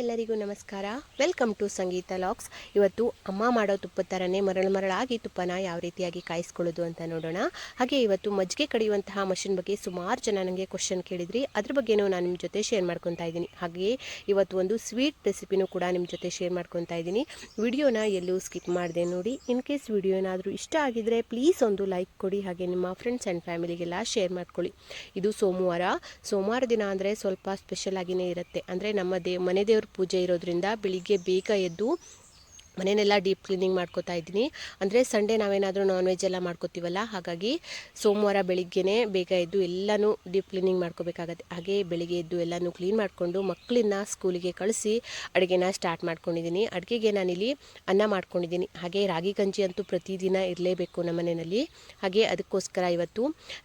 ಎಲ್ಲರಿಗೂ ನಮಸ್ಕಾರ. Welcome to Sangeetha LOX ಇವತ್ತು ಅಮ್ಮ ಮಾಡೋ ತುಪ್ಪದ ಥರನೇ ಮರಳು ಮರಳಾಗಿ ತುಪ್ಪನ ಯಾವ ರೀತಿಯಾಗಿ ಕಾಯಿಸ್ಕೊಳ್ಳೋದು ಅಂತ ನೋಡೋಣ. ಹಾಗೆ ಇವತ್ತು ಮಜ್ಜಿಗೆ ಕಡಿಯುವಂತಹ ಮಷಿನ್ ಬಗ್ಗೆ ಸುಮಾರು ಜನ ನನಗೆ ಕ್ವಶನ್ ಕೇಳಿದ್ರಿ. ಅದ್ರ ಬಗ್ಗೆನೂ ನಾನು ನಿಮ್ಮ ಜೊತೆ ಶೇರ್ ಮಾಡ್ಕೊತಾ ಇದ್ದೀನಿ. ಹಾಗೆಯೇ ಇವತ್ತು ಒಂದು ಸ್ವೀಟ್ ರೆಸಿಪಿನೂ ಕೂಡ ನಿಮ್ಮ ಜೊತೆ ಶೇರ್ ಮಾಡ್ಕೊತಾ ಇದ್ದೀನಿ. ವಿಡಿಯೋನ ಎಲ್ಲೂ ಸ್ಕಿಪ್ ಮಾಡಿದೆ ನೋಡಿ. ಇನ್ ಕೇಸ್ ವಿಡಿಯೋ ಏನಾದರೂ ಇಷ್ಟ ಆಗಿದ್ರೆ ಪ್ಲೀಸ್ ಒಂದು ಲೈಕ್ ಕೊಡಿ. ಹಾಗೆ ನಿಮ್ಮ ಫ್ರೆಂಡ್ಸ್ ಆ್ಯಂಡ್ ಫ್ಯಾಮಿಲಿಗೆಲ್ಲ ಶೇರ್ ಮಾಡ್ಕೊಳ್ಳಿ. ಇದು ಸೋಮವಾರ. ಸೋಮವಾರ ದಿನ ಅಂದರೆ ಸ್ವಲ್ಪ ಸ್ಪೆಷಲ್ ಆಗಿನೇ ಇರುತ್ತೆ. ಅಂದರೆ ನಮ್ಮ ದೇ ಮನೆ ದೇವ್ರ ಪೂಜೆ ಇರೋದ್ರಿಂದ ಬೆಳಿಗ್ಗೆ ಬೇಗ ಎದ್ದು ಮನೆಯನ್ನೆಲ್ಲ ಡೀಪ್ ಕ್ಲೀನಿಂಗ್ ಮಾಡ್ಕೋತಾ ಇದ್ದೀನಿ. ಅಂದರೆ ಸಂಡೇ ನಾವೇನಾದರೂ ನಾನ್ ವೆಜ್ ಎಲ್ಲ ಮಾಡ್ಕೋತೀವಲ್ಲ, ಹಾಗಾಗಿ ಸೋಮವಾರ ಬೆಳಿಗ್ಗೆನೇ ಬೇಗ ಎದ್ದು ಎಲ್ಲನೂ ಡೀಪ್ ಕ್ಲೀನಿಂಗ್ ಮಾಡ್ಕೋಬೇಕಾಗತ್ತೆ. ಹಾಗೆ ಬೆಳಿಗ್ಗೆ ಎದ್ದು ಎಲ್ಲನೂ ಕ್ಲೀನ್ ಮಾಡಿಕೊಂಡು ಮಕ್ಕಳನ್ನ ಸ್ಕೂಲಿಗೆ ಕಳಿಸಿ ಅಡುಗೆನ ಸ್ಟಾರ್ಟ್ ಮಾಡ್ಕೊಂಡಿದ್ದೀನಿ. ಅಡುಗೆಗೆ ನಾನಿಲ್ಲಿ ಅನ್ನ ಮಾಡ್ಕೊಂಡಿದ್ದೀನಿ. ಹಾಗೆ ರಾಗಿ ಗಂಜಿ ಅಂತೂ ಪ್ರತಿದಿನ ಇರಲೇಬೇಕು ನಮ್ಮ ಮನೆಯಲ್ಲಿ. ಹಾಗೆ ಅದಕ್ಕೋಸ್ಕರ ಇವತ್ತು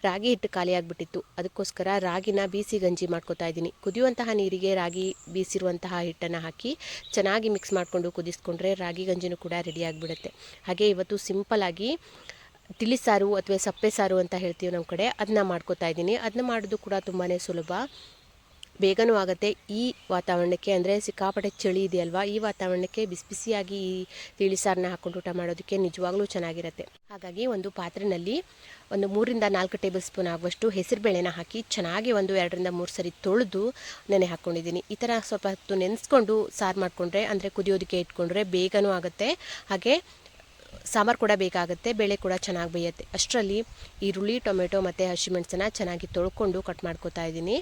ರಾಗಿ ಹಿಟ್ಟು ಖಾಲಿಯಾಗಿಬಿಟ್ಟಿತ್ತು ಅದಕ್ಕೋಸ್ಕರ ರಾಗಿನ ಬೀಸಿ ಗಂಜಿ ಮಾಡ್ಕೋತಾ ಇದ್ದೀನಿ. ಕುದಿಯುವಂತಹ ನೀರಿಗೆ ರಾಗಿ ಬೀಸಿರುವಂತಹ ಹಿಟ್ಟನ್ನು ಹಾಕಿ ಚೆನ್ನಾಗಿ ಮಿಕ್ಸ್ ಮಾಡಿಕೊಂಡು ಕುದಿಸ್ಕೊಂಡ್ರೆ ರಾಗಿ ಗಂಜಿನೂ ಕೂಡ ರೆಡಿ ಆಗಿಬಿಡುತ್ತೆ. ಹಾಗೆ ಇವತ್ತು ಸಿಂಪಲ್ಲಾಗಿ ತಿಳಿಸಾರು ಅಥವಾ ಸಪ್ಪೆ ಸಾರು ಅಂತ ಹೇಳ್ತೀವಿ ನಮ್ಮ ಕಡೆ. ಅದನ್ನ ಮಾಡ್ಕೋತಾ ಇದ್ದೀನಿ. ಅದನ್ನ ಮಾಡೋದು ಕೂಡ ತುಂಬಾ ಸುಲಭ. ಬೇಗನೂ ಆಗುತ್ತೆ. ಈ ವಾತಾವರಣಕ್ಕೆ ಅಂದರೆ ಸಿಕ್ಕಾಪಟ್ಟೆ ಚಳಿ ಇದೆಯಲ್ವಾ? ಈ ವಾತಾವರಣಕ್ಕೆ ಬಿಸಿ ಬಿಸಿಯಾಗಿ ಈ ತಿಳಿಸಾರನ್ನ ಹಾಕ್ಕೊಂಡು ಊಟ ಮಾಡೋದಕ್ಕೆ ನಿಜವಾಗ್ಲೂ ಚೆನ್ನಾಗಿರುತ್ತೆ. ಹಾಗಾಗಿ ಒಂದು ಪಾತ್ರೆಯಲ್ಲಿ ಒಂದು ಮೂರಿಂದ ನಾಲ್ಕು ಟೇಬಲ್ ಸ್ಪೂನ್ ಆಗುವಷ್ಟು ಹೆಸರುಬೇಳೆನ ಹಾಕಿ ಚೆನ್ನಾಗಿ ಒಂದು ಎರಡರಿಂದ ಮೂರು ಸರಿ ತೊಳೆದು ನೆನೆ ಹಾಕ್ಕೊಂಡಿದ್ದೀನಿ ಈ ಥರ ಸ್ವಲ್ಪ ಹೊತ್ತು ನೆನೆಸ್ಕೊಂಡು ಸಾರು ಮಾಡಿಕೊಂಡ್ರೆ, ಅಂದರೆ ಕುದಿಯೋದಕ್ಕೆ ಇಟ್ಕೊಂಡ್ರೆ ಬೇಗನೂ ಆಗುತ್ತೆ. ಹಾಗೆ ಸಾಂಬಾರು ಕೂಡ ಬೇಕಾಗುತ್ತೆ, ಬೇಳೆ ಕೂಡ ಚೆನ್ನಾಗಿ ಬೇಯುತ್ತೆ. ಅಷ್ಟರಲ್ಲಿ ಈರುಳ್ಳಿ, ಟೊಮೆಟೊ ಮತ್ತು ಹಸಿಮೆಣಸನ್ನ ಚೆನ್ನಾಗಿ ತೊಳ್ಕೊಂಡು ಕಟ್ ಮಾಡ್ಕೋತಾ ಇದ್ದೀನಿ.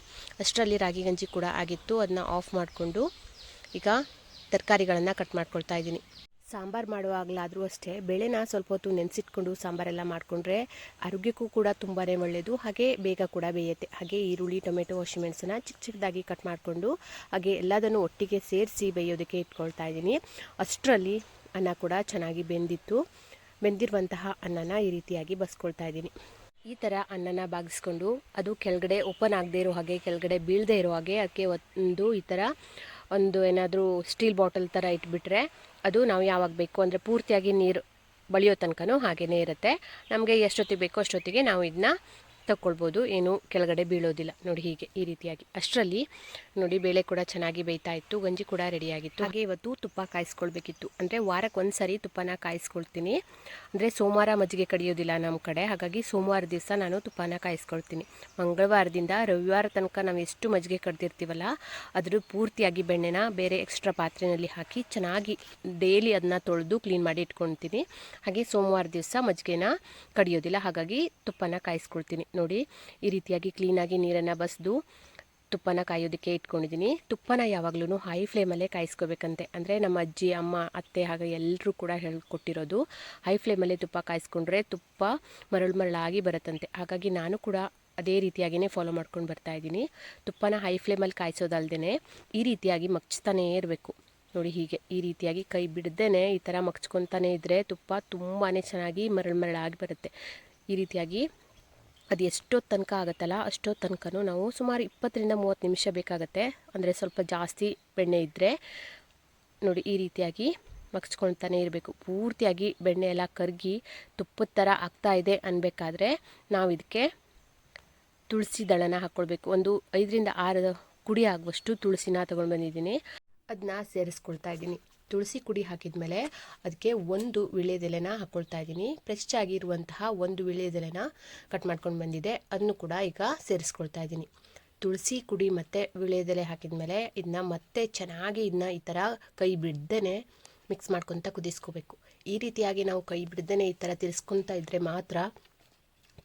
ಅಷ್ಟರಲ್ಲಿ ರಾಗಿ ಗಂಜಿ ಕೂಡ ಆಗಿತ್ತು ಅದನ್ನ ಆಫ್ ಮಾಡಿಕೊಂಡು ಈಗ ತರಕಾರಿಗಳನ್ನು ಕಟ್ ಮಾಡ್ಕೊಳ್ತಾ ಇದ್ದೀನಿ. ಸಾಂಬಾರು ಮಾಡುವಾಗಲಾದರೂ ಅಷ್ಟೇ, ಬೇಳೆನ ಸ್ವಲ್ಪ ಹೊತ್ತು ನೆನೆಸಿಟ್ಕೊಂಡು ಸಾಂಬಾರೆಲ್ಲ ಮಾಡಿಕೊಂಡ್ರೆ ಆರೋಗ್ಯಕ್ಕೂ ಕೂಡ ತುಂಬಾ ಒಳ್ಳೆಯದು ಹಾಗೆ ಬೇಗ ಕೂಡ ಬೇಯುತ್ತೆ. ಹಾಗೆ ಈರುಳ್ಳಿ, ಟೊಮೆಟೊ ಹಸಿಮೆಣಸನ್ನ ಚಿಕ್ಕ ಚಿಕ್ಕದಾಗಿ ಕಟ್ ಮಾಡಿಕೊಂಡು ಹಾಗೆ ಎಲ್ಲದನ್ನು ಒಟ್ಟಿಗೆ ಸೇರಿಸಿ ಬೇಯೋದಕ್ಕೆ ಇಟ್ಕೊಳ್ತಾ ಇದ್ದೀನಿ. ಅಷ್ಟರಲ್ಲಿ ಅನ್ನ ಕೂಡ ಚೆನ್ನಾಗಿ ಬೆಂದಿತ್ತು. ಬೆಂದಿರುವಂತಹ ಅನ್ನನ ಈ ರೀತಿಯಾಗಿ ಬಸ್ಕೊಳ್ತಾ ಇದ್ದೀನಿ. ಈ ಥರ ಅನ್ನನ ಬಾಗಿಸ್ಕೊಂಡು ಅದು ಕೆಳಗಡೆ ಓಪನ್ ಆಗದೆ ಇರೋ ಹಾಗೆ, ಕೆಳಗಡೆ ಬೀಳದೆ ಇರೋ ಹಾಗೆ, ಅದಕ್ಕೆ ಒಂದು ಈ ಥರ ಒಂದು ಏನಾದರೂ ಸ್ಟೀಲ್ ಬಾಟಲ್ ಥರ ಇಟ್ಬಿಟ್ರೆ ಅದು ನಾವು ಯಾವಾಗ ಬೇಕು ಅಂದರೆ ಪೂರ್ತಿಯಾಗಿ ನೀರು ಬಳಿಯೋ ತನಕನೂ ಹಾಗೆಯೇ ಇರುತ್ತೆ. ನಮಗೆ ಎಷ್ಟೊತ್ತಿಗೆ ಬೇಕೋ ಅಷ್ಟೊತ್ತಿಗೆ ನಾವು ಇದನ್ನ ತಗೊಳ್ಬೋದು ಏನು ಕೆಳಗಡೆ ಬೀಳೋದಿಲ್ಲ. ನೋಡಿ ಹೀಗೆ ಈ ರೀತಿಯಾಗಿ. ಅಷ್ಟರಲ್ಲಿ ನೋಡಿ ಬೇಳೆ ಕೂಡ ಚೆನ್ನಾಗಿ ಬೇಯ್ತಾ ಇತ್ತು. ಗಂಜಿ ಕೂಡ ರೆಡಿಯಾಗಿತ್ತು ಹಾಗೆ ಇವತ್ತು ತುಪ್ಪ ಕಾಯಿಸ್ಕೊಳ್ಬೇಕಿತ್ತು. ಅಂದರೆ ವಾರಕ್ಕೆ ಒಂದು ಸರಿ ತುಪ್ಪನ ಕಾಯಿಸ್ಕೊಳ್ತೀನಿ. ಅಂದರೆ ಸೋಮವಾರ ಮಜ್ಜಿಗೆ ಕಡಿಯೋದಿಲ್ಲ ನಮ್ಮ ಕಡೆ. ಹಾಗಾಗಿ ಸೋಮವಾರ ದಿವಸ ನಾನು ತುಪ್ಪನ ಕಾಯಿಸ್ಕೊಳ್ತೀನಿ. ಮಂಗಳವಾರದಿಂದ ರವಿವಾರ ತನಕ ನಾವು ಎಷ್ಟು ಮಜ್ಜಿಗೆ ಕಡ್ದಿರ್ತೀವಲ್ಲ, ಅದರ ಪೂರ್ತಿಯಾಗಿ ಬೆಣ್ಣೆನ ಬೇರೆ ಎಕ್ಸ್ಟ್ರಾ ಪಾತ್ರೆಯಲ್ಲಿ ಹಾಕಿ ಚೆನ್ನಾಗಿ ಡೈಲಿ ಅದನ್ನ ತೊಳೆದು ಕ್ಲೀನ್ ಮಾಡಿ ಇಟ್ಕೊಳ್ತೀನಿ. ಹಾಗೆ ಸೋಮವಾರ ದಿವಸ ಮಜ್ಜಿಗೆನ ಕಡಿಯೋದಿಲ್ಲ. ಹಾಗಾಗಿ ತುಪ್ಪನ ಕಾಯಿಸ್ಕೊಳ್ತೀನಿ. ನೋಡಿ ಈ ರೀತಿಯಾಗಿ ಕ್ಲೀನಾಗಿ ನೀರನ್ನು ಬಸಿದು ತುಪ್ಪನ ಕಾಯೋದಕ್ಕೆ ಇಟ್ಕೊಂಡಿದ್ದೀನಿ. ತುಪ್ಪನ ಯಾವಾಗಲೂ ಹೈ ಫ್ಲೇಮಲ್ಲೇ ಕಾಯಿಸ್ಕೋಬೇಕಂತೆ. ಅಂದರೆ ನಮ್ಮ ಅಜ್ಜಿ, ಅಮ್ಮ, ಅತ್ತೆ ಹಾಗೆ ಎಲ್ಲರೂ ಕೂಡ ಹೇಳ್ಕೊಟ್ಟಿರೋದು ಹೈ ಫ್ಲೇಮಲ್ಲೇ ತುಪ್ಪ ಕಾಯಿಸ್ಕೊಂಡ್ರೆ ತುಪ್ಪ ಮರಳು ಮರಳಾಗಿ ಬರುತ್ತಂತೆ. ಹಾಗಾಗಿ ನಾನು ಕೂಡ ಅದೇ ರೀತಿಯಾಗಿಯೇ ಫಾಲೋ ಮಾಡ್ಕೊಂಡು ಬರ್ತಾ ಇದ್ದೀನಿ. ತುಪ್ಪನ ಹೈ ಫ್ಲೇಮಲ್ಲಿ ಕಾಯಿಸೋದಲ್ದೇ ಈ ರೀತಿಯಾಗಿ ಮಗ್ಚ್ತಾನೇ ಇರಬೇಕು. ನೋಡಿ ಹೀಗೆ ಈ ರೀತಿಯಾಗಿ ಕೈ ಬಿಡ್ದೇ ಈ ಥರ ಮಗ್ಚ್ಕೊತಾನೆ ಇದ್ದರೆ ತುಪ್ಪ ತುಂಬಾ ಚೆನ್ನಾಗಿ ಮರಳು ಮರಳಾಗಿ ಬರುತ್ತೆ. ಈ ರೀತಿಯಾಗಿ ಅದು ಎಷ್ಟೊತ್ತು ತನಕ ಆಗುತ್ತಲ್ಲ, ಅಷ್ಟೊತ್ತು ತನಕನೂ ನಾವು ಸುಮಾರು ಇಪ್ಪತ್ತರಿಂದ ಮೂವತ್ತು ನಿಮಿಷ ಬೇಕಾಗುತ್ತೆ. ಅಂದರೆ ಸ್ವಲ್ಪ ಜಾಸ್ತಿ ಬೆಣ್ಣೆ ಇದ್ದರೆ ನೋಡಿ ಈ ರೀತಿಯಾಗಿ ಮಗ್ಸ್ಕೊಳ್ತಾನೆ ಇರಬೇಕು. ಪೂರ್ತಿಯಾಗಿ ಬೆಣ್ಣೆ ಎಲ್ಲ ಕರಗಿ ತುಪ್ಪದ ಥರ ಇದೆ ಅನ್ಬೇಕಾದ್ರೆ ನಾವು ಇದಕ್ಕೆ ತುಳಸಿ ದಳನ ಹಾಕ್ಕೊಳ್ಬೇಕು. ಒಂದು ಐದರಿಂದ ಆರು ಕುಡಿ ಆಗುವಷ್ಟು ತುಳಸಿನ ತೊಗೊಂಡು ಬಂದಿದ್ದೀನಿ ಅದನ್ನ ಸೇರಿಸ್ಕೊಳ್ತಾ ಇದ್ದೀನಿ. ತುಳಸಿ ಕುಡಿ ಹಾಕಿದ್ಮೇಲೆ ಅದಕ್ಕೆ ಒಂದು ವಿಳ್ಯದೆಲೆನ ಹಾಕ್ಕೊಳ್ತಾ ಇದ್ದೀನಿ. ಫ್ರೆಶ್ ಆಗಿರುವಂತಹ ಒಂದು ವಿಳ್ಯದೆಲೆನ ಕಟ್ ಮಾಡ್ಕೊಂಡು ಬಂದಿದೆ. ಅದನ್ನು ಕೂಡ ಈಗ ಸೇರಿಸ್ಕೊಳ್ತಾ ಇದ್ದೀನಿ. ತುಳಸಿ ಕುಡಿ ಮತ್ತು ಹಾಕಿದ ಹಾಕಿದ್ಮೇಲೆ ಇದನ್ನ ಮತ್ತೆ ಚೆನ್ನಾಗಿ ಇದನ್ನ ಈ ಥರ ಕೈ ಬಿಡ್ದೇ ಮಿಕ್ಸ್ ಮಾಡ್ಕೊತ ಕುದಿಸ್ಕೋಬೇಕು. ಈ ರೀತಿಯಾಗಿ ನಾವು ಕೈ ಬಿಡ್ದೇ ಈ ಥರ ತಿರ್ಸ್ಕೊತಾ ಇದ್ದರೆ ಮಾತ್ರ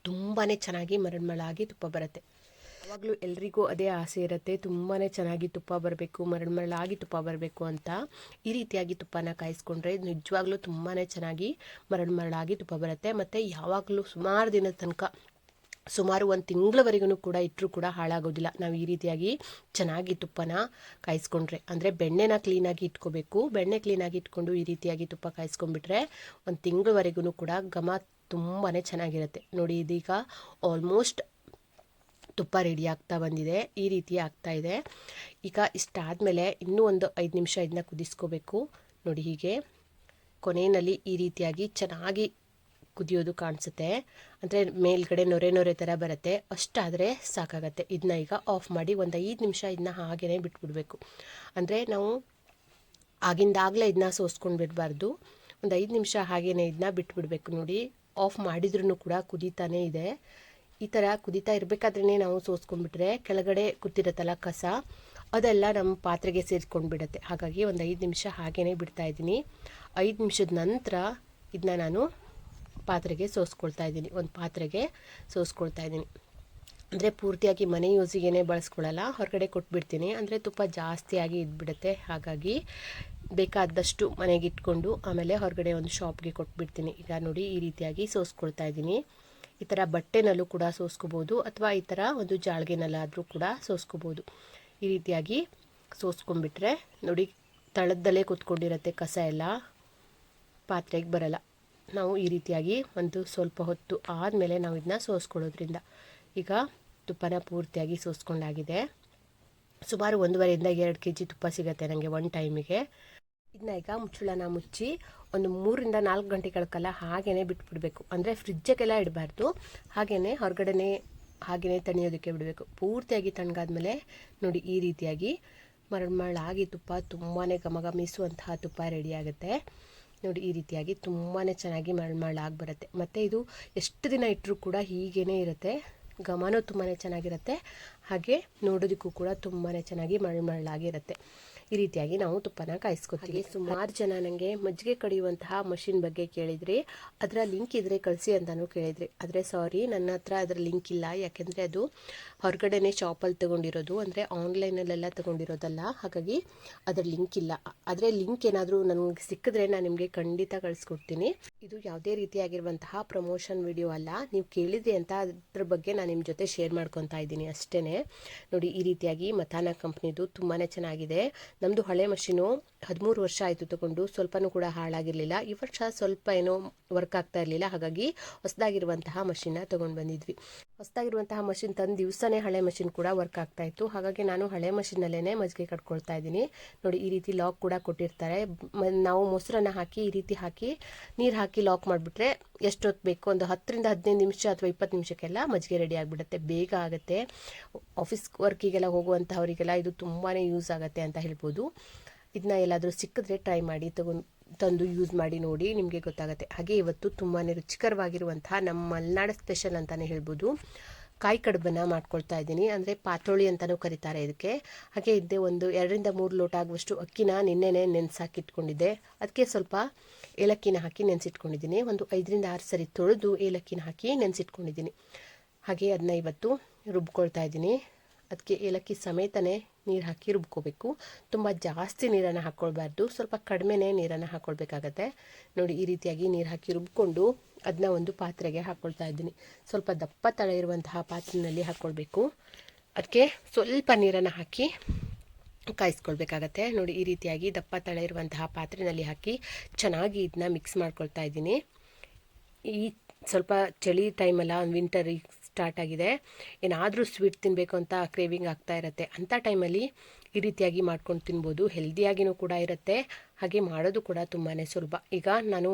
ತುಂಬಾ ಚೆನ್ನಾಗಿ ಮರಳ್ಮಳಾಗಿ ತುಪ್ಪ ಬರುತ್ತೆ. ಯಾವಾಗಲೂ ಎಲ್ರಿಗೂ ಅದೇ ಆಸೆ ಇರುತ್ತೆ. ತುಂಬಾ ಚೆನ್ನಾಗಿ ತುಪ್ಪ ಬರಬೇಕು, ಮರಳು ಮರಳಾಗಿ ತುಪ್ಪ ಬರಬೇಕು ಅಂತ ಈ ರೀತಿಯಾಗಿ ತುಪ್ಪನ ಕಾಯಿಸ್ಕೊಂಡ್ರೆ ನಿಜವಾಗ್ಲೂ ತುಂಬಾ ಚೆನ್ನಾಗಿ ಮರಳು ಮರಳಾಗಿ ತುಪ್ಪ ಬರುತ್ತೆ. ಮತ್ತು ಯಾವಾಗಲೂ ಸುಮಾರು ದಿನದ ತನಕ, ಸುಮಾರು ಒಂದು ತಿಂಗಳವರೆಗೂ ಕೂಡ ಇಟ್ಟರೂ ಕೂಡ ಹಾಳಾಗೋದಿಲ್ಲ. ನಾವು ಈ ರೀತಿಯಾಗಿ ಚೆನ್ನಾಗಿ ತುಪ್ಪನ ಕಾಯಿಸ್ಕೊಂಡ್ರೆ. ಅಂದರೆ ಬೆಣ್ಣೆನ ಕ್ಲೀನಾಗಿ ಇಟ್ಕೋಬೇಕು. ಬೆಣ್ಣೆ ಕ್ಲೀನಾಗಿ ಇಟ್ಕೊಂಡು ಈ ರೀತಿಯಾಗಿ ತುಪ್ಪ ಕಾಯಿಸ್ಕೊಂಡ್ಬಿಟ್ರೆ ಒಂದು ತಿಂಗಳವರೆಗೂ ಕೂಡ ಘಮ ತುಂಬಾ ಚೆನ್ನಾಗಿರುತ್ತೆ. ನೋಡಿ ಇದೀಗ ಆಲ್ಮೋಸ್ಟ್ ತುಪ್ಪ ರೆಡಿ ಆಗ್ತಾ ಬಂದಿದೆ, ಈ ರೀತಿ ಆಗ್ತಾ ಇದೆ. ಈಗ ಇಷ್ಟಾದಮೇಲೆ ಇನ್ನೂ ಒಂದು ಐದು ನಿಮಿಷ ಇದನ್ನ ಕುದಿಸ್ಕೋಬೇಕು. ನೋಡಿ ಹೀಗೆ. ಕೊನೆಯಲ್ಲಿ ಈ ರೀತಿಯಾಗಿ ಚೆನ್ನಾಗಿ ಕುದಿಯೋದು ಕಾಣಿಸುತ್ತೆ. ಅಂದರೆ ಮೇಲ್ಗಡೆ ನೊರೆ ನೊರೆ ಥರ ಬರುತ್ತೆ. ಅಷ್ಟಾದರೆ ಸಾಕಾಗತ್ತೆ. ಇದನ್ನ ಈಗ ಆಫ್ ಮಾಡಿ ಒಂದು ಐದು ನಿಮಿಷ ಇದನ್ನ ಹಾಗೇ ಬಿಟ್ಬಿಡಬೇಕು. ಅಂದರೆ ನಾವು ಆಗಿಂದಾಗಲೇ ಇದನ್ನ ಸೋಸ್ಕೊಂಡು ಬಿಡಬಾರ್ದು ಒಂದು ಐದು ನಿಮಿಷ ಹಾಗೇ ಇದನ್ನ ಬಿಟ್ಬಿಡ್ಬೇಕು. ನೋಡಿ ಆಫ್ ಮಾಡಿದ್ರೂ ಕೂಡ ಕುದೀತಾನೇ ಇದೆ. ಈ ಥರ ಕುದೀತಾ ಇರಬೇಕಾದ್ರೇ ನಾವು ಸೋಸ್ಕೊಂಡ್ಬಿಟ್ರೆ ಕೆಳಗಡೆ ಕೂತಿರತ್ತಲ್ಲ ಕಸ, ಅದೆಲ್ಲ ನಮ್ಮ ಪಾತ್ರೆಗೆ ಸೇರಿಸ್ಕೊಂಡು ಬಿಡುತ್ತೆ ಹಾಗಾಗಿ ಒಂದು ಐದು ನಿಮಿಷ ಹಾಗೇ ಬಿಡ್ತಾ ಇದ್ದೀನಿ. ಐದು ನಿಮಿಷದ ನಂತರ ಇದನ್ನ ನಾನು ಪಾತ್ರೆಗೆ ಸೋಸ್ಕೊಳ್ತಾ ಇದ್ದೀನಿ. ಒಂದು ಪಾತ್ರೆಗೆ ಸೋಸ್ಕೊಳ್ತಾ ಇದ್ದೀನಿ. ಅಂದರೆ ಪೂರ್ತಿಯಾಗಿ ಮನೆ ಯೂಸಿಗೇನೆ ಬಳಸ್ಕೊಳ್ಳಲ್ಲ, ಹೊರಗಡೆ ಕೊಟ್ಬಿಡ್ತೀನಿ. ಅಂದರೆ ತುಪ್ಪ ಜಾಸ್ತಿಯಾಗಿ ಇದ್ಬಿಡುತ್ತೆ. ಹಾಗಾಗಿ ಬೇಕಾದಷ್ಟು ಮನೆಗೆ ಇಟ್ಕೊಂಡು ಆಮೇಲೆ ಹೊರಗಡೆ ಒಂದು ಶಾಪ್ಗೆ ಕೊಟ್ಬಿಡ್ತೀನಿ. ಈಗ ನೋಡಿ ಈ ರೀತಿಯಾಗಿ ಸೋಸ್ಕೊಳ್ತಾ ಇದ್ದೀನಿ. ಈ ಥರ ಬಟ್ಟೆನಲ್ಲೂ ಕೂಡ ಸೋಸ್ಕೋಬೋದು ಅಥವಾ ಈ ಥರ ಒಂದು ಜಾಳ್ಗೆನಲ್ಲಾದರೂ ಕೂಡ ಸೋಸ್ಕೋಬೋದು. ಈ ರೀತಿಯಾಗಿ ಸೋಸ್ಕೊಂಡ್ಬಿಟ್ರೆ ನೋಡಿ ತಳದಲ್ಲೇ ಕೂತ್ಕೊಂಡಿರತ್ತೆ ಕಸ ಎಲ್ಲ, ಪಾತ್ರೆಗೆ ಬರಲ್ಲ. ನಾವು ಈ ರೀತಿಯಾಗಿ ಒಂದು ಸ್ವಲ್ಪ ಹೊತ್ತು ಆದಮೇಲೆ ನಾವು ಇದನ್ನ ಸೋಸ್ಕೊಳ್ಳೋದ್ರಿಂದ. ಈಗ ತುಪ್ಪನ ಪೂರ್ತಿಯಾಗಿ ಸೋಸ್ಕೊಂಡಾಗಿದೆ. ಸುಮಾರು ಒಂದೂವರೆಯಿಂದ ಎರಡು ಕೆ ಜಿ ತುಪ್ಪ ಸಿಗುತ್ತೆ ನನಗೆ ಒನ್ ಟೈಮಿಗೆ ಇದನ್ನ ಈಗ ಮುಚ್ಚಳನ ಮುಚ್ಚಿ ಒಂದು ಮೂರಿಂದ ನಾಲ್ಕು ಗಂಟೆಗಳ ಕಾಲ ಹಾಗೇ ಬಿಟ್ಬಿಡಬೇಕು. ಅಂದರೆ ಫ್ರಿಜ್ಜಕ್ಕೆಲ್ಲ ಇಡಬಾರ್ದು. ಹಾಗೆಯೇ ಹೊರಗಡೆನೆ ಹಾಗೆಯೇ ತಣಿಯೋದಕ್ಕೆ ಬಿಡಬೇಕು. ಪೂರ್ತಿಯಾಗಿ ತಣ್ಣಗಾದ್ಮೇಲೆ ನೋಡಿ, ಈ ರೀತಿಯಾಗಿ ಮರಳಾಗಿ ತುಪ್ಪ ತುಂಬಾ ಗಮಗಮಿಸುವಂತಹ ತುಪ್ಪ ರೆಡಿಯಾಗುತ್ತೆ ನೋಡಿ, ಈ ರೀತಿಯಾಗಿ ತುಂಬಾ ಚೆನ್ನಾಗಿ ಮರಳಾಗಿ ಬರುತ್ತೆ. ಮತ್ತು ಇದು ಎಷ್ಟು ದಿನ ಇಟ್ಟರೂ ಕೂಡ ಹೀಗೇ ಇರುತ್ತೆ. ಘಮನೂ ತುಂಬಾ ಚೆನ್ನಾಗಿರುತ್ತೆ. ಹಾಗೆ ನೋಡೋದಕ್ಕೂ ಕೂಡ ತುಂಬಾ ಚೆನ್ನಾಗಿ ಮರಳಾಗಿರುತ್ತೆ ಈ ರೀತಿಯಾಗಿ ನಾವು ತುಪ್ಪನ ಕಾಯಿಸ್ಕೊತೀವಿ. ಸುಮಾರು ಜನ ನನಗೆ ಮಜ್ಜಿಗೆ ಕಡಿಯುವಂತಹ ಮಷಿನ್ ಬಗ್ಗೆ ಕೇಳಿದ್ರಿ, ಅದರ ಲಿಂಕ್ ಇದ್ರೆ ಕಳಿಸಿ ಅಂತಾನು ಕೇಳಿದ್ರಿ. ಆದರೆ ಸಾರಿ, ನನ್ನ ಹತ್ರ ಅದರ ಲಿಂಕ್ ಇಲ್ಲ. ಯಾಕೆಂದರೆ ಅದು ಹೊರಗಡೆನೆ ಶಾಪಲ್ಲಿ ತಗೊಂಡಿರೋದು, ಅಂದರೆ ಆನ್ಲೈನಲ್ಲೆಲ್ಲ ತಗೊಂಡಿರೋದಲ್ಲ. ಹಾಗಾಗಿ ಅದರ ಲಿಂಕ್ ಇಲ್ಲ. ಆದರೆ ಲಿಂಕ್ ಏನಾದರೂ ನನಗೆ ಸಿಕ್ಕಿದ್ರೆ ನಾನು ನಿಮಗೆ ಖಂಡಿತ ಕಳಿಸ್ಕೊಡ್ತೀನಿ. ಇದು ಯಾವುದೇ ರೀತಿಯಾಗಿರುವಂತಹ ಪ್ರಮೋಷನ್ ವಿಡಿಯೋ ಅಲ್ಲ. ನೀವು ಕೇಳಿದ್ರಿ ಅಂತ ಅದ್ರ ಬಗ್ಗೆ ನಾನು ನಿಮ್ಮ ಜೊತೆ ಶೇರ್ ಮಾಡ್ಕೊತಾ ಇದ್ದೀನಿ ಅಷ್ಟೇ ನೋಡಿ, ಈ ರೀತಿಯಾಗಿ ಮತಾನ ಕಂಪ್ನಿದು ತುಂಬಾ ಚೆನ್ನಾಗಿದೆ. ನಮ್ಮದು ಹಳೆ ಮಷೀನು ಹದಿಮೂರು ವರ್ಷ ಆಯಿತು ತಗೊಂಡು ಸ್ವಲ್ಪನೂ ಕೂಡ ಹಾಳಾಗಿರಲಿಲ್ಲ. ಈ ವರ್ಷ ಸ್ವಲ್ಪ ಏನೋ ವರ್ಕ್ ಆಗ್ತಾ ಇರಲಿಲ್ಲ. ಹಾಗಾಗಿ ಹೊಸದಾಗಿರುವಂತಹ ಮಷಿನ್ನ ತೊಗೊಂಡು ಬಂದಿದ್ವಿ. ಹೊಸದಾಗಿರುವಂತಹ ಮಷೀನ್ ತಂದು ದಿವಸನೇ ಹಳೆ ಮಷೀನ್ ಕೂಡ ವರ್ಕ್ ಆಗ್ತಾ ಇತ್ತು. ಹಾಗಾಗಿ ನಾನು ಹಳೆ ಮಷಿನ್ನಲ್ಲೇ ಮಜ್ಜಿಗೆ ಕಟ್ಕೊಳ್ತಾ ಇದ್ದೀನಿ. ನೋಡಿ, ಈ ರೀತಿ ಲಾಕ್ ಕೂಡ ಕೊಟ್ಟಿರ್ತಾರೆ. ನಾವು ಮೊಸರನ್ನು ಹಾಕಿ ಈ ರೀತಿ ಹಾಕಿ ನೀರು ಹಾಕಿ ಲಾಕ್ ಮಾಡಿಬಿಟ್ರೆ ಎಷ್ಟೊತ್ತು ಬೇಕು? ಒಂದು ಹತ್ತರಿಂದ ಹದಿನೈದು ನಿಮಿಷ ಅಥವಾ ಇಪ್ಪತ್ತು ನಿಮಿಷಕ್ಕೆಲ್ಲ ಮಜ್ಜಿಗೆ ರೆಡಿ ಆಗಿಬಿಡುತ್ತೆ. ಬೇಗ ಆಗುತ್ತೆ. ಆಫೀಸ್ ವರ್ಕಿಗೆಲ್ಲ ಹೋಗುವಂಥವರಿಗೆಲ್ಲ ಇದು ತುಂಬಾ ಯೂಸ್ ಆಗುತ್ತೆ ಅಂತ ಹೇಳ್ಬೋದು. ಇದನ್ನ ಎಲ್ಲಾದರೂ ಸಿಕ್ಕಿದ್ರೆ ಟ್ರೈ ಮಾಡಿ, ತಗೊಂಡು, ತಂದು ಯೂಸ್ ಮಾಡಿ, ನೋಡಿ ನಿಮಗೆ ಗೊತ್ತಾಗುತ್ತೆ. ಹಾಗೆ ಇವತ್ತು ತುಂಬಾ ರುಚಿಕರವಾಗಿರುವಂತಹ ನಮ್ಮ ಮಲೆನಾಡ ಸ್ಪೆಷಲ್ ಅಂತಲೇ ಹೇಳ್ಬೋದು. ಕಾಯಿ ಕಡುಬನ್ನು ಮಾಡ್ಕೊಳ್ತಾ ಇದ್ದೀನಿ. ಅಂದರೆ ಪಾತೋಳಿ ಅಂತಲೂ ಕರೀತಾರೆ ಇದಕ್ಕೆ. ಹಾಗೆ ಇದ್ದೆ ಒಂದು ಎರಡರಿಂದ ಮೂರು ಲೋಟ ಆಗುವಷ್ಟು ಅಕ್ಕಿನ ನಿನ್ನೆನೆ ನೆನೆಸಾಕಿಟ್ಕೊಂಡಿದ್ದೆ ಅದಕ್ಕೆ ಸ್ವಲ್ಪ ಏಲಕ್ಕಿನ ಹಾಕಿ ನೆನೆಸಿಟ್ಕೊಂಡಿದ್ದೀನಿ. ಒಂದು ಐದರಿಂದ ಆರು ಸರಿ ತೊಳೆದು ಏಲಕ್ಕಿನ ಹಾಕಿ ನೆನೆಸಿಟ್ಕೊಂಡಿದ್ದೀನಿ. ಹಾಗೆ ಅದನ್ನ ಇವತ್ತು ರುಬ್ಕೊಳ್ತಾ ಇದ್ದೀನಿ. ಅದಕ್ಕೆ ಏಲಕ್ಕಿ ಸಮೇತನೇ ನೀರು ಹಾಕಿ ರುಬ್ಕೋಬೇಕು. ತುಂಬ ಜಾಸ್ತಿ ನೀರನ್ನು ಹಾಕ್ಕೊಳ್ಬಾರ್ದು ಸ್ವಲ್ಪ ಕಡಿಮೆನೇ ನೀರನ್ನು ಹಾಕ್ಕೊಳ್ಬೇಕಾಗತ್ತೆ ನೋಡಿ, ಈ ರೀತಿಯಾಗಿ ನೀರು ಹಾಕಿ ರುಬ್ಕೊಂಡು ಅದನ್ನ ಒಂದು ಪಾತ್ರೆಗೆ ಹಾಕ್ಕೊಳ್ತಾ ಇದ್ದೀನಿ. ಸ್ವಲ್ಪ ದಪ್ಪ ತಳ ಇರುವಂತಹ ಪಾತ್ರೆಯಲ್ಲಿ ಹಾಕ್ಕೊಳ್ಬೇಕು ಅದಕ್ಕೆ ಸ್ವಲ್ಪ ನೀರನ್ನು ಹಾಕಿ ಕಾಯಿಸ್ಕೊಳ್ಬೇಕಾಗತ್ತೆ. ನೋಡಿ, ಈ ರೀತಿಯಾಗಿ ದಪ್ಪ ತಳ ಇರುವಂತಹ ಪಾತ್ರೆಯಲ್ಲಿ ಹಾಕಿ ಚೆನ್ನಾಗಿ ಇದನ್ನ ಮಿಕ್ಸ್ ಮಾಡ್ಕೊಳ್ತಾ ಇದ್ದೀನಿ. ಈ ಸ್ವಲ್ಪ ಚಳಿ ಟೈಮಲ್ಲ ವಿಂಟರ್ ಸ್ಟಾರ್ಟ್ ಆಗಿದೆ. ಏನಾದರೂ ಸ್ವೀಟ್ ತಿನ್ನಬೇಕು ಅಂತ ಕ್ರೇವಿಂಗ್ ಆಗ್ತಾ ಇರುತ್ತೆ. ಅಂಥ ಟೈಮಲ್ಲಿ ಈ ರೀತಿಯಾಗಿ ಮಾಡ್ಕೊಂಡು ತಿನ್ಬೋದು. ಹೆಲ್ದಿಯಾಗಿಯೂ ಕೂಡ ಇರುತ್ತೆ. ಹಾಗೆ ಮಾಡೋದು ಕೂಡ ತುಂಬಾ ಸುಲಭ. ಈಗ ನಾನು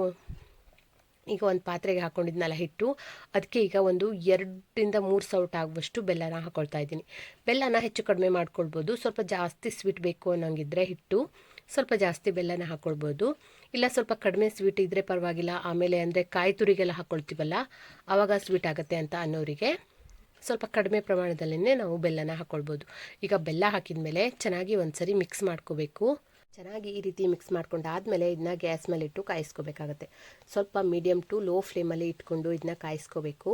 ಈಗ ಒಂದು ಪಾತ್ರೆಗೆ ಹಾಕ್ಕೊಂಡಿದ್ನಲ್ಲ ಹಿಟ್ಟು ಅದಕ್ಕೆ ಈಗ ಒಂದು ಎರಡರಿಂದ ಮೂರು ಸೌಟ್ ಆಗುವಷ್ಟು ಬೆಲ್ಲನ ಹಾಕ್ಕೊಳ್ತಾ ಇದ್ದೀನಿ. ಬೆಲ್ಲನ ಹೆಚ್ಚು ಕಡಿಮೆ ಮಾಡ್ಕೊಳ್ಬೋದು. ಸ್ವಲ್ಪ ಜಾಸ್ತಿ ಸ್ವೀಟ್ ಬೇಕು ಅನ್ನೋಂಗಿದ್ರೆ ಹಿಟ್ಟು, ಸ್ವಲ್ಪ ಜಾಸ್ತಿ ಬೆಲ್ಲನ ಹಾಕ್ಕೊಳ್ಬೋದು ಇಲ್ಲ ಸ್ವಲ್ಪ ಕಡಿಮೆ ಸ್ವೀಟ್ ಇದ್ದರೆ ಪರವಾಗಿಲ್ಲ, ಆಮೇಲೆ ಅಂದರೆ ಕಾಯಿ ತುರಿಗೆಲ್ಲ ಹಾಕ್ಕೊಳ್ತೀವಲ್ಲ ಆವಾಗ ಸ್ವೀಟ್ ಆಗುತ್ತೆ ಅಂತ ಅನ್ನೋರಿಗೆ ಸ್ವಲ್ಪ ಕಡಿಮೆ ಪ್ರಮಾಣದಲ್ಲೇ ನಾವು ಬೆಲ್ಲನ ಹಾಕ್ಕೊಳ್ಬೋದು ಈಗ ಬೆಲ್ಲ ಹಾಕಿದ ಮೇಲೆ ಚೆನ್ನಾಗಿ ಒಂದ್ಸರಿ ಮಿಕ್ಸ್ ಮಾಡ್ಕೋಬೇಕು. ಚೆನ್ನಾಗಿ ಈ ರೀತಿ ಮಿಕ್ಸ್ ಮಾಡ್ಕೊಂಡಾದಮೇಲೆ ಇದನ್ನ ಗ್ಯಾಸ್ ಮೇಲೆ ಇಟ್ಟು ಕಾಯಿಸ್ಕೋಬೇಕಾಗತ್ತೆ. ಸ್ವಲ್ಪ ಮೀಡಿಯಮ್ ಟು ಲೋ ಫ್ಲೇಮಲ್ಲಿ ಇಟ್ಕೊಂಡು ಇದನ್ನ ಕಾಯಿಸ್ಕೋಬೇಕು.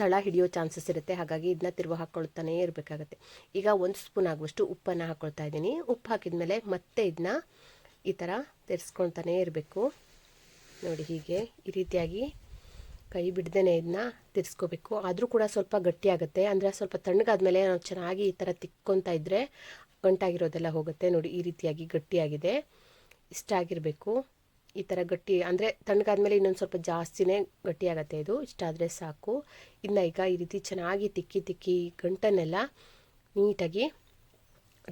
ತಳ ಹಿಡಿಯೋ ಚಾನ್ಸಸ್ ಇರುತ್ತೆ. ಹಾಗಾಗಿ ಇದನ್ನ ತಿರುವ ಹಾಕ್ಕೊಳ್ತಾನೇ ಇರಬೇಕಾಗತ್ತೆ. ಈಗ ಒಂದು ಸ್ಪೂನ್ ಆಗುವಷ್ಟು ಉಪ್ಪನ್ನು ಹಾಕ್ಕೊಳ್ತಾ ಇದ್ದೀನಿ. ಉಪ್ಪು ಹಾಕಿದ್ಮೇಲೆ ಮತ್ತೆ ಇದನ್ನ ಈ ಥರ ತೆರೆಸ್ಕೊಳ್ತಾನೇ ಇರಬೇಕು. ನೋಡಿ ಹೀಗೆ ಈ ರೀತಿಯಾಗಿ ಕೈ ಬಿಡ್ದೇ ಇದನ್ನ ತಿರ್ಸ್ಕೋಬೇಕು. ಆದರೂ ಕೂಡ ಸ್ವಲ್ಪ ಗಟ್ಟಿಯಾಗುತ್ತೆ. ಅಂದರೆ ಸ್ವಲ್ಪ ತಣ್ಣಗಾದ್ಮೇಲೆ ನಾವು ಚೆನ್ನಾಗಿ ಈ ಥರ ತಿಕ್ಕೊತಾ ಇದ್ದರೆ ಗಂಟಾಗಿರೋದೆಲ್ಲ ಹೋಗುತ್ತೆ. ನೋಡಿ, ಈ ರೀತಿಯಾಗಿ ಗಟ್ಟಿಯಾಗಿದೆ. ಇಷ್ಟ ಆಗಿರಬೇಕು. ಈ ಥರ ಗಟ್ಟಿ, ಅಂದರೆ ತಣ್ಣಗಾದ್ಮೇಲೆ ಇನ್ನೊಂದು ಸ್ವಲ್ಪ ಜಾಸ್ತಿನೇ ಗಟ್ಟಿಯಾಗತ್ತೆ ಇದು. ಇಷ್ಟ ಆದರೆ ಸಾಕು. ಇನ್ನು ಈಗ ಈ ರೀತಿ ಚೆನ್ನಾಗಿ ತಿಕ್ಕಿ ತಿಕ್ಕಿ ಗಂಟನ್ನೆಲ್ಲ ನೀಟಾಗಿ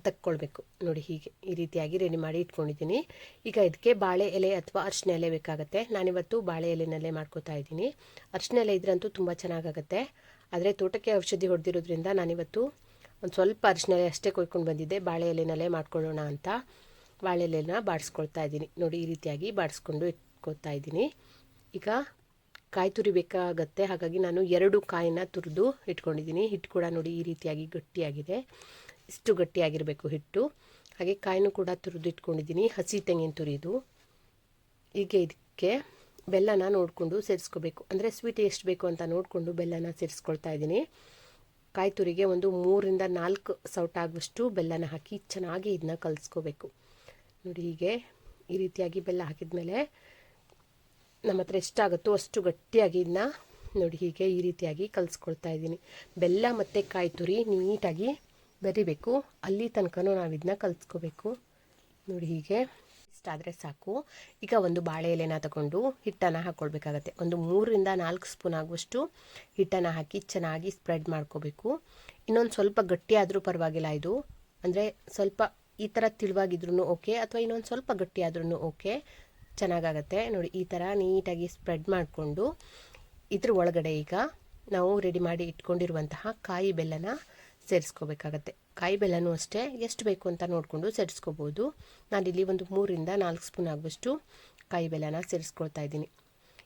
ತಕ್ಕೊಳ್ಬೇಕು. ನೋಡಿ ಹೀಗೆ ಈ ರೀತಿಯಾಗಿ ರೆಡಿ ಮಾಡಿ ಇಟ್ಕೊಂಡಿದ್ದೀನಿ. ಈಗ ಇದಕ್ಕೆ ಬಾಳೆ ಎಲೆ ಅಥವಾ ಅರ್ಶಿನ ಎಲೆ ಬೇಕಾಗುತ್ತೆ. ನಾನಿವತ್ತು ಬಾಳೆ ಎಲೆನಲ್ಲೇ ಮಾಡ್ಕೋತಾ ಇದ್ದೀನಿ. ಅರ್ಶಿನ ಎಲೆ ಇದ್ರಂತೂ ತುಂಬ ಚೆನ್ನಾಗಾಗುತ್ತೆ. ಆದರೆ ತೋಟಕ್ಕೆ ಔಷಧಿ ಹೊಡೆದಿರೋದ್ರಿಂದ ನಾನಿವತ್ತು ಒಂದು ಸ್ವಲ್ಪ ಅರಿಶಿನ ಎಲೆ ಅಷ್ಟೇ ಕೊಯ್ಕೊಂಡು ಬಂದಿದ್ದೆ. ಬಾಳೆ ಎಲೆನಲ್ಲೇ ಮಾಡ್ಕೊಳ್ಳೋಣ ಅಂತ. ಬಾಳೆ ಎಲೆನ ಬಾಡಿಸ್ಕೊಳ್ತಾ ಇದ್ದೀನಿ. ನೋಡಿ ಈ ರೀತಿಯಾಗಿ ಬಾಡಿಸ್ಕೊಂಡು ಇಟ್ಕೊಳ್ತಾ ಇದ್ದೀನಿ. ಈಗ ಕಾಯಿ ತುರಿಬೇಕಾಗತ್ತೆ ಹಾಗಾಗಿ ನಾನು ಎರಡು ಕಾಯಿನ ತುರಿದು ಇಟ್ಕೊಂಡಿದ್ದೀನಿ. ಹಿಟ್ಟು ಕೂಡ ನೋಡಿ ಈ ರೀತಿಯಾಗಿ ಗಟ್ಟಿಯಾಗಿದೆ. ಇಷ್ಟು ಗಟ್ಟಿಯಾಗಿರಬೇಕು ಹಿಟ್ಟು. ಹಾಗೆ ಕಾಯಿನೂ ಕೂಡ ತುರಿದು ಇಟ್ಕೊಂಡಿದ್ದೀನಿ ಹಸಿ ತೆಂಗಿನ ತುರಿದು ಹೀಗೆ ಇದಕ್ಕೆ ಬೆಲ್ಲನ ನೋಡಿಕೊಂಡು ಸೇರಿಸ್ಕೋಬೇಕು. ಅಂದರೆ ಸ್ವೀಟ್ ಎಷ್ಟು ಬೇಕು ಅಂತ ನೋಡಿಕೊಂಡು ಬೆಲ್ಲನ ಸೇರಿಸ್ಕೊಳ್ತಾ ಇದ್ದೀನಿ. ಕಾಯಿ ತುರಿಗೆ ಒಂದು ಮೂರಿಂದ ನಾಲ್ಕು ಸೌಟ್ ಆಗುವಷ್ಟು ಬೆಲ್ಲನ ಹಾಕಿ ಚೆನ್ನಾಗಿ ಇದನ್ನ ಕಲಿಸ್ಕೋಬೇಕು. ನೋಡಿ ಹೀಗೆ ಈ ರೀತಿಯಾಗಿ ಬೆಲ್ಲ ಹಾಕಿದ್ಮೇಲೆ ನಮ್ಮ ಹತ್ರ ಎಷ್ಟಾಗುತ್ತೋ ಅಷ್ಟು ಗಟ್ಟಿಯಾಗಿ ಇದನ್ನ ನೋಡಿ ಹೀಗೆ ಈ ರೀತಿಯಾಗಿ ಕಲಿಸ್ಕೊಳ್ತಾ ಇದ್ದೀನಿ. ಬೆಲ್ಲ ಮತ್ತು ಕಾಯಿ ತುರಿ ನೀಟಾಗಿ ಬೆರಿಬೇಕು. ಅಲ್ಲಿ ತನಕನೂ ನಾವು ಇದನ್ನ ಕಲಿಸ್ಕೋಬೇಕು ನೋಡಿ ಹೀಗೆ. ಇಷ್ಟಾದರೆ ಸಾಕು. ಈಗ ಒಂದು ಬಾಳೆ ಎಲೆನ ತಗೊಂಡು ಹಿಟ್ಟನ್ನು ಹಾಕ್ಕೊಳ್ಬೇಕಾಗತ್ತೆ ಒಂದು ಮೂರರಿಂದ ನಾಲ್ಕು ಸ್ಪೂನ್ ಆಗುವಷ್ಟು ಹಿಟ್ಟನ್ನು ಹಾಕಿ ಚೆನ್ನಾಗಿ ಸ್ಪ್ರೆಡ್ ಮಾಡ್ಕೋಬೇಕು. ಇನ್ನೊಂದು ಸ್ವಲ್ಪ ಗಟ್ಟಿಯಾದರೂ ಪರವಾಗಿಲ್ಲ ಇದು. ಅಂದರೆ ಸ್ವಲ್ಪ ಈ ಥರ ತಿಳುವಾಗಿದ್ರೂ ಓಕೆ, ಅಥವಾ ಇನ್ನೊಂದು ಸ್ವಲ್ಪ ಗಟ್ಟಿಯಾದ್ರೂ ಓಕೆ. ಚೆನ್ನಾಗಾಗತ್ತೆ. ನೋಡಿ ಈ ಥರ ನೀಟಾಗಿ ಸ್ಪ್ರೆಡ್ ಮಾಡಿಕೊಂಡು ಇದ್ರ ಒಳಗಡೆ ಈಗ ನಾವು ರೆಡಿ ಮಾಡಿ ಇಟ್ಕೊಂಡಿರುವಂತಹ ಕಾಯಿ ಬೆಲ್ಲನ ಸೇರಿಸ್ಕೋಬೇಕಾಗತ್ತೆ. ಕಾಯಿ ಬೆಲ್ಲನೂ ಅಷ್ಟೇ. ಎಷ್ಟು ಬೇಕು ಅಂತ ನೋಡಿಕೊಂಡು ಸೇರಿಸ್ಕೋಬೋದು. ನಾನಿಲ್ಲಿ ಒಂದು ಮೂರಿಂದ ನಾಲ್ಕು ಸ್ಪೂನ್ ಆಗುವಷ್ಟು ಕಾಯಿ ಬೆಲ್ಲನ ಸೇರಿಸ್ಕೊಳ್ತಾ ಇದ್ದೀನಿ.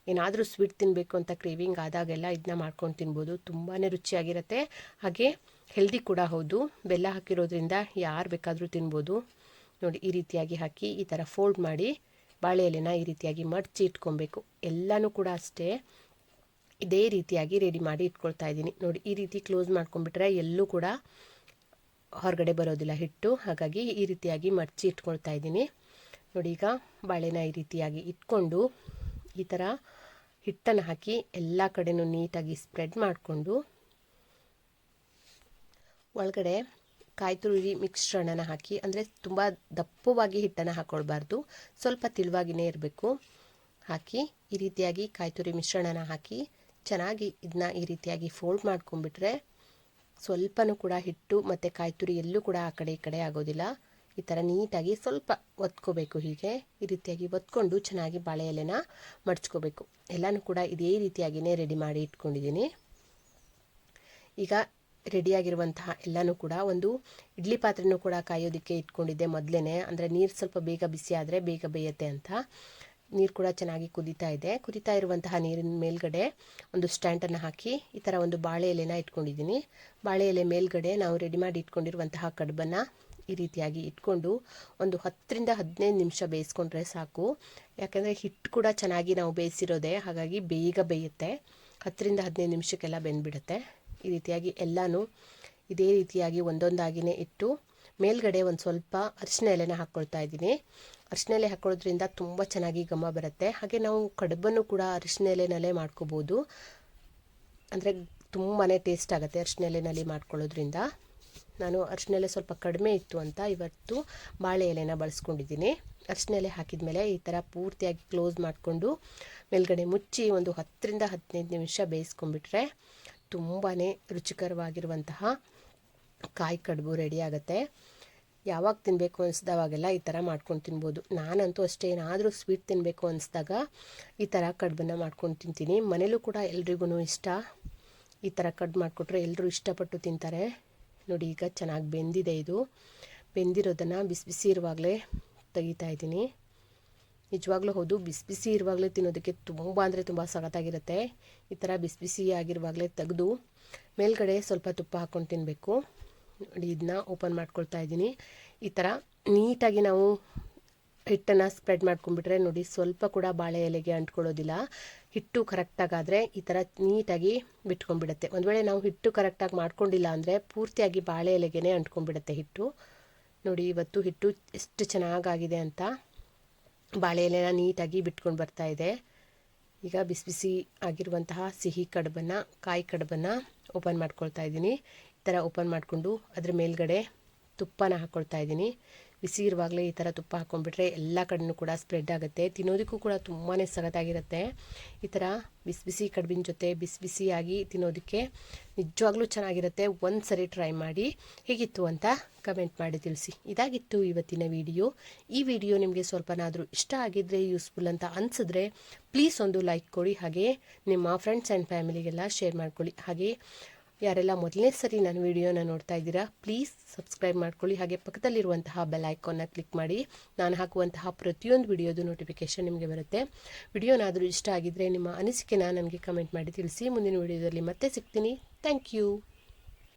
ಏನಾದರೂ ಸ್ವೀಟ್ ತಿನ್ನಬೇಕು ಅಂತ ಕ್ರೇವಿಂಗ್ ಆದಾಗೆಲ್ಲ ಇದನ್ನ ಮಾಡ್ಕೊಂಡು ತಿನ್ಬೋದು. ತುಂಬಾ ರುಚಿಯಾಗಿರುತ್ತೆ. ಹಾಗೆ ಹೆಲ್ದಿ ಕೂಡ ಹೌದು. ಬೆಲ್ಲ ಹಾಕಿರೋದ್ರಿಂದ ಯಾರು ಬೇಕಾದರೂ ತಿನ್ಬೋದು. ನೋಡಿ, ಈ ರೀತಿಯಾಗಿ ಹಾಕಿ ಈ ಥರ ಫೋಲ್ಡ್ ಮಾಡಿ ಬಾಳೆ ಎಲೆನ ಈ ರೀತಿಯಾಗಿ ಮಡಚಿ ಇಟ್ಕೊಬೇಕು. ಎಲ್ಲನೂ ಕೂಡ ಅಷ್ಟೇ. ಇದೇ ರೀತಿಯಾಗಿ ರೆಡಿ ಮಾಡಿ ಇಟ್ಕೊಳ್ತಾ ಇದ್ದೀನಿ. ನೋಡಿ, ಈ ರೀತಿ ಕ್ಲೋಸ್ ಮಾಡ್ಕೊಂಡ್ಬಿಟ್ರೆ ಎಲ್ಲೂ ಕೂಡ ಹೊರಗಡೆ ಬರೋದಿಲ್ಲ ಹಿಟ್ಟು. ಹಾಗಾಗಿ ಈ ರೀತಿಯಾಗಿ ಮಡಚಿ ಇಟ್ಕೊಳ್ತಾ ಇದ್ದೀನಿ. ನೋಡಿ, ಈಗ ಬಾಳೆನ ಈ ರೀತಿಯಾಗಿ ಇಟ್ಕೊಂಡು ಈ ಥರ ಹಿಟ್ಟನ್ನು ಹಾಕಿ ಎಲ್ಲ ಕಡೆನೂ ನೀಟಾಗಿ ಸ್ಪ್ರೆಡ್ ಮಾಡಿಕೊಂಡು ಒಳಗಡೆ ಕಾಯಿ ತುರಿ ಮಿಕ್ಸ್ಚರ್ಣನ ಹಾಕಿ, ಅಂದರೆ ತುಂಬ ದಪ್ಪವಾಗಿ ಹಿಟ್ಟನ್ನು ಹಾಕ್ಕೊಳ್ಬಾರ್ದು ಸ್ವಲ್ಪ ತಿಳುವಾಗಿನೇ ಇರಬೇಕು. ಹಾಕಿ ಈ ರೀತಿಯಾಗಿ ಕಾಯಿ ತುರಿ ಮಿಶ್ರಣನ ಹಾಕಿ ಚೆನ್ನಾಗಿ ಇದನ್ನ ಈ ರೀತಿಯಾಗಿ ಫೋಲ್ಡ್ ಮಾಡ್ಕೊಂಡ್ಬಿಟ್ರೆ ಸ್ವಲ್ಪನೂ ಕೂಡ ಹಿಟ್ಟು ಮತ್ತು ಕಾಯಿ ತುರಿ ಎಲ್ಲೂ ಕೂಡ ಆ ಕಡೆ ಈ ಕಡೆ ಆಗೋದಿಲ್ಲ. ಈ ಥರ ನೀಟಾಗಿ ಸ್ವಲ್ಪ ಒತ್ಕೋಬೇಕು ಹೀಗೆ. ಈ ರೀತಿಯಾಗಿ ಒತ್ಕೊಂಡು ಚೆನ್ನಾಗಿ ಬಾಳೆ ಎಲೆನ ಮಡ್ಚ್ಕೋಬೇಕು. ಎಲ್ಲನೂ ಕೂಡ ಇದೇ ರೀತಿಯಾಗಿಯೇ ರೆಡಿ ಮಾಡಿ ಇಟ್ಕೊಂಡಿದ್ದೀನಿ. ಈಗ ರೆಡಿಯಾಗಿರುವಂತಹ ಎಲ್ಲನೂ ಕೂಡ ಒಂದು ಇಡ್ಲಿ ಪಾತ್ರೆನೂ ಕೂಡ ಕಾಯೋದಕ್ಕೆ ಇಟ್ಕೊಂಡಿದ್ದೆ ಮೊದಲೇ ಅಂದರೆ ನೀರು ಸ್ವಲ್ಪ ಬೇಗ ಬಿಸಿ ಆದರೆ ಬೇಗ ಬೇಯುತ್ತೆ ಅಂತ. ನೀರು ಕೂಡ ಚೆನ್ನಾಗಿ ಕುದೀತಾ ಇದೆ. ಕುದೀತಾ ಇರುವಂತಹ ನೀರಿನ ಮೇಲ್ಗಡೆ ಒಂದು ಸ್ಟ್ಯಾಂಡನ್ನು ಹಾಕಿ ಈ ಥರ ಒಂದು ಬಾಳೆ ಎಲೆನ ಇಟ್ಕೊಂಡಿದ್ದೀನಿ. ಬಾಳೆ ಎಲೆ ಮೇಲ್ಗಡೆ ನಾವು ರೆಡಿ ಮಾಡಿ ಇಟ್ಕೊಂಡಿರುವಂತಹ ಕಡುಬನ್ನು ಈ ರೀತಿಯಾಗಿ ಇಟ್ಕೊಂಡು ಒಂದು ಹತ್ತರಿಂದ ಹದಿನೈದು ನಿಮಿಷ ಬೇಯಿಸ್ಕೊಂಡ್ರೆ ಸಾಕು. ಯಾಕೆಂದರೆ ಹಿಟ್ಟು ಕೂಡ ಚೆನ್ನಾಗಿ ನಾವು ಬೇಯಿಸಿರೋದೆ, ಹಾಗಾಗಿ ಬೇಗ ಬೇಯುತ್ತೆ. ಹತ್ತರಿಂದ ಹದಿನೈದು ನಿಮಿಷಕ್ಕೆಲ್ಲ ಬೆಂದ್ಬಿಡುತ್ತೆ. ಈ ರೀತಿಯಾಗಿ ಎಲ್ಲನೂ ಇದೇ ರೀತಿಯಾಗಿ ಒಂದೊಂದಾಗಿಯೇ ಇಟ್ಟು ಮೇಲ್ಗಡೆ ಒಂದು ಸ್ವಲ್ಪ ಅರಿಶಿನ ಎಲೆನ ಹಾಕ್ಕೊಳ್ತಾ ಇದ್ದೀನಿ ಅರಿಶಿನ ಎಲೆ ಹಾಕೊಳ್ಳೋದ್ರಿಂದ ತುಂಬ ಚೆನ್ನಾಗಿ ಘಮ ಬರುತ್ತೆ. ಹಾಗೆ ನಾವು ಕಡುಬನ್ನು ಕೂಡ ಅರಿಶಿನ ಎಲೆನಲ್ಲೇ ಮಾಡ್ಕೋಬೋದು. ಅಂದರೆ ತುಂಬಾ ಟೇಸ್ಟ್ ಆಗುತ್ತೆ ಅರಿಶಿನ ಎಲೆನಲ್ಲಿ ಮಾಡ್ಕೊಳ್ಳೋದ್ರಿಂದ. ನಾನು ಅರಿಶಿನ ಎಲೆ ಸ್ವಲ್ಪ ಕಡಿಮೆ ಇತ್ತು ಅಂತ ಇವತ್ತು ಬಾಳೆ ಎಲೆನ ಬಳಸ್ಕೊಂಡಿದ್ದೀನಿ. ಅರಿಶಿನ ಎಲೆ ಹಾಕಿದ ಮೇಲೆ ಈ ಥರ ಪೂರ್ತಿಯಾಗಿ ಕ್ಲೋಸ್ ಮಾಡಿಕೊಂಡು ಮೇಲ್ಗಡೆ ಮುಚ್ಚಿ ಒಂದು ಹತ್ತರಿಂದ ಹದಿನೈದು ನಿಮಿಷ ಬೇಯಿಸ್ಕೊಂಡ್ಬಿಟ್ರೆ ತುಂಬಾ ರುಚಿಕರವಾಗಿರುವಂತಹ ಕಾಯಿ ಕಡುಬು ರೆಡಿ ಆಗುತ್ತೆ. ಯಾವಾಗ ತಿನ್ನಬೇಕು ಅನಿಸ್ದವಾಗೆಲ್ಲ ಈ ಥರ ಮಾಡ್ಕೊಂಡು ತಿನ್ಬೋದು. ನಾನಂತೂ ಅಷ್ಟೇ, ಏನಾದರೂ ಸ್ವೀಟ್ ತಿನ್ನಬೇಕು ಅನಿಸ್ದಾಗ ಈ ಥರ ಕಡುಬನ್ನು ಮಾಡ್ಕೊಂಡು ತಿಂತೀನಿ. ಮನೇಲೂ ಕೂಡ ಎಲ್ರಿಗೂ ಇಷ್ಟ. ಈ ಥರ ಕಡ್ಬು ಮಾಡಿಕೊಟ್ರೆ ಎಲ್ಲರೂ ಇಷ್ಟಪಟ್ಟು ತಿಂತಾರೆ. ನೋಡಿ, ಈಗ ಚೆನ್ನಾಗಿ ಬೆಂದಿದೆ ಇದು. ಬೆಂದಿರೋದನ್ನು ಬಿಸಿ ಬಿಸಿ ಇರುವಾಗಲೇ ತೆಗಿತಾ ಇದ್ದೀನಿ. ನಿಜವಾಗ್ಲೂ ಹೌದು, ಬಿಸಿ ಬಿಸಿ ಇರುವಾಗಲೇ ತಿನ್ನೋದಕ್ಕೆ ತುಂಬ ಅಂದರೆ ತುಂಬ ಸಖತ್ತಾಗಿರುತ್ತೆ. ಈ ಥರ ಬಿಸಿ ಬಿಸಿ ಆಗಿರುವಾಗಲೇ ತೆಗೆದು ಮೇಲ್ಗಡೆ ಸ್ವಲ್ಪ ತುಪ್ಪ ಹಾಕ್ಕೊಂಡು ತಿನ್ನಬೇಕು ಇದನ್ನ ಓಪನ್ ಮಾಡ್ಕೊಳ್ತಾ ಇದ್ದೀನಿ. ಈ ಥರ ನೀಟಾಗಿ ನಾವು ಹಿಟ್ಟನ್ನು ಸ್ಪ್ರೆಡ್ ಮಾಡ್ಕೊಂಡ್ಬಿಟ್ರೆ ನೋಡಿ, ಸ್ವಲ್ಪ ಕೂಡ ಬಾಳೆ ಎಲೆಗೆ ಅಂಟ್ಕೊಳ್ಳೋದಿಲ್ಲ. ಹಿಟ್ಟು ಕರೆಕ್ಟಾಗಾದರೆ ಈ ಥರ ನೀಟಾಗಿ ಬಿಟ್ಕೊಂಡ್ಬಿಡುತ್ತೆ. ಒಂದು ವೇಳೆ ನಾವು ಹಿಟ್ಟು ಕರೆಕ್ಟಾಗಿ ಮಾಡ್ಕೊಂಡಿಲ್ಲ ಅಂದರೆ ಪೂರ್ತಿಯಾಗಿ ಬಾಳೆ ಎಲೆಗೆ ಅಂಟ್ಕೊಂಡ್ಬಿಡುತ್ತೆ ಹಿಟ್ಟು. ನೋಡಿ, ಇವತ್ತು ಹಿಟ್ಟು ಎಷ್ಟು ಚೆನ್ನಾಗಾಗಿದೆ ಅಂತ ಬಾಳೆ ಎಲೆನ ನೀಟಾಗಿ ಬಿಟ್ಕೊಂಡು ಬರ್ತಾ ಇದೆ. ಈಗ ಬಿಸಿ ಬಿಸಿ ಆಗಿರುವಂತಹ ಸಿಹಿ ಕಡುಬನ್ನು, ಕಾಯಿ ಕಡುಬನ್ನು ಓಪನ್ ಮಾಡ್ಕೊಳ್ತಾ ಇದ್ದೀನಿ. ಥರ ಓಪನ್ ಮಾಡಿಕೊಂಡು ಅದ್ರ ಮೇಲ್ಗಡೆ ತುಪ್ಪನ ಹಾಕ್ಕೊಳ್ತಾ ಇದ್ದೀನಿ. ಬಿಸಿ ಇರುವಾಗಲೇ ಈ ಥರ ತುಪ್ಪ ಹಾಕ್ಕೊಂಡ್ಬಿಟ್ರೆ ಎಲ್ಲ ಕಡೆನೂ ಕೂಡ ಸ್ಪ್ರೆಡ್ ಆಗುತ್ತೆ. ತಿನ್ನೋದಕ್ಕೂ ಕೂಡ ತುಂಬಾ ಸಗತಾಗಿರುತ್ತೆ. ಈ ಥರ ಬಿಸಿ ಬಿಸಿ ಕಡುಬಿನ ಜೊತೆ ಬಿಸಿ ಬಿಸಿಯಾಗಿ ತಿನ್ನೋದಕ್ಕೆ ನಿಜವಾಗ್ಲೂ ಚೆನ್ನಾಗಿರುತ್ತೆ. ಒಂದು ಸರಿ ಟ್ರೈ ಮಾಡಿ ಹೇಗಿತ್ತು ಅಂತ ಕಮೆಂಟ್ ಮಾಡಿ ತಿಳಿಸಿ. ಇದಾಗಿತ್ತು ಇವತ್ತಿನ ವಿಡಿಯೋ. ಈ ವಿಡಿಯೋ ನಿಮಗೆ ಸ್ವಲ್ಪನಾದರೂ ಇಷ್ಟ ಆಗಿದ್ದರೆ ಯೂಸ್ಫುಲ್ ಅಂತ ಅನಿಸಿದ್ರೆ ಪ್ಲೀಸ್ ಒಂದು ಲೈಕ್ ಕೊಡಿ. ಹಾಗೆ ನಿಮ್ಮ ಫ್ರೆಂಡ್ಸ್ ಆ್ಯಂಡ್ ಫ್ಯಾಮಿಲಿಗೆಲ್ಲ ಶೇರ್ ಮಾಡ್ಕೊಳ್ಳಿ. ಹಾಗೆ ಯಾರೆಲ್ಲ ಮೊದಲನೇ ಸರಿ ನನ್ನ ವಿಡಿಯೋನ ನೋಡ್ತಾ ಇದ್ದೀರಾ ಪ್ಲೀಸ್ ಸಬ್ಸ್ಕ್ರೈಬ್ ಮಾಡ್ಕೊಳ್ಳಿ. ಹಾಗೆ ಪಕ್ಕದಲ್ಲಿರುವಂತಹ ಬೆಲ್ ಐಕಾನ್ನ ಕ್ಲಿಕ್ ಮಾಡಿ. ನಾನು ಹಾಕುವಂತಹ ಪ್ರತಿಯೊಂದು ವಿಡಿಯೋದು ನೋಟಿಫಿಕೇಷನ್ ನಿಮಗೆ ಬರುತ್ತೆ. ವಿಡಿಯೋನಾದರೂ ಇಷ್ಟ ಆಗಿದ್ದರೆ ನಿಮ್ಮ ಅನಿಸಿಕೆನ ನನಗೆ ಕಮೆಂಟ್ ಮಾಡಿ ತಿಳಿಸಿ. ಮುಂದಿನ ವಿಡಿಯೋದಲ್ಲಿ ಮತ್ತೆ ಸಿಗ್ತೀನಿ. Thank you